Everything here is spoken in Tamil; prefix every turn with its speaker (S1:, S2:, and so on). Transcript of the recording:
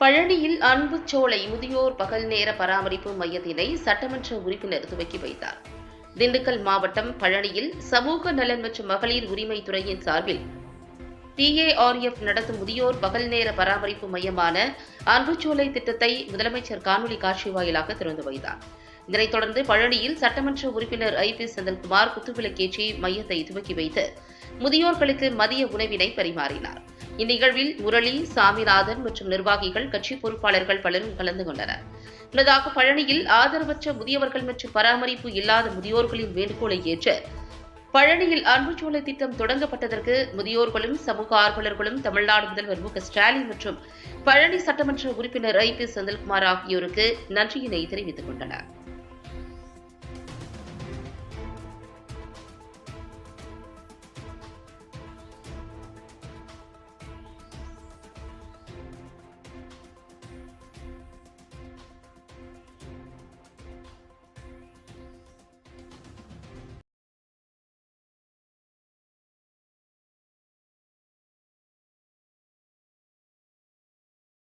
S1: பழனியில் அன்புச்சோலை முதியோர் பகல் நேர பராமரிப்பு மையத்தினை சட்டமன்ற உறுப்பினர் துவக்கி வைத்தார். திண்டுக்கல் மாவட்டம் பழனியில் சமூக நலன் மற்றும் மகளிர் உரிமை துறையின் சார்பில் பிஏஆர்எஃப் நடத்தும் முதியோர் பகல் நேர பராமரிப்பு மையமான அன்புச்சோலை திட்டத்தை முதலமைச்சர் காணொலி காட்சி வாயிலாக திறந்து வைத்தார். இதனைத் தொடர்ந்து பழனியில் சட்டமன்ற உறுப்பினர் ஐ பி செந்தில்குமார் குத்துவிளக்கேற்றி மையத்தை துவக்கி வைத்து முதியோர்களுக்கு மதிய உணவினை பரிமாறினார். இந்நிகழ்வில் முரளி சாமிநாதன் மற்றும் நிர்வாகிகள் கட்சி பொறுப்பாளர்கள் பலரும் கலந்து கொண்டனர். முன்னதாக பழனியில் ஆதரவற்ற முதியவர்கள் மற்றும் பராமரிப்பு இல்லாத முதியோர்களின் வேண்டுகோளை ஏற்று பழனியில் அன்புச்சோலை திட்டம் தொடங்கப்பட்டதற்கு முதியோர்களும் சமூக ஆர்வலர்களும் தமிழ்நாடு முதல்வர் மு ஸ்டாலின் மற்றும் பழனி சட்டமன்ற உறுப்பினர் ஐ பி செந்தில்குமார் ஆகியோருக்கு நன்றியினை தெரிவித்துக் கொண்டனர்.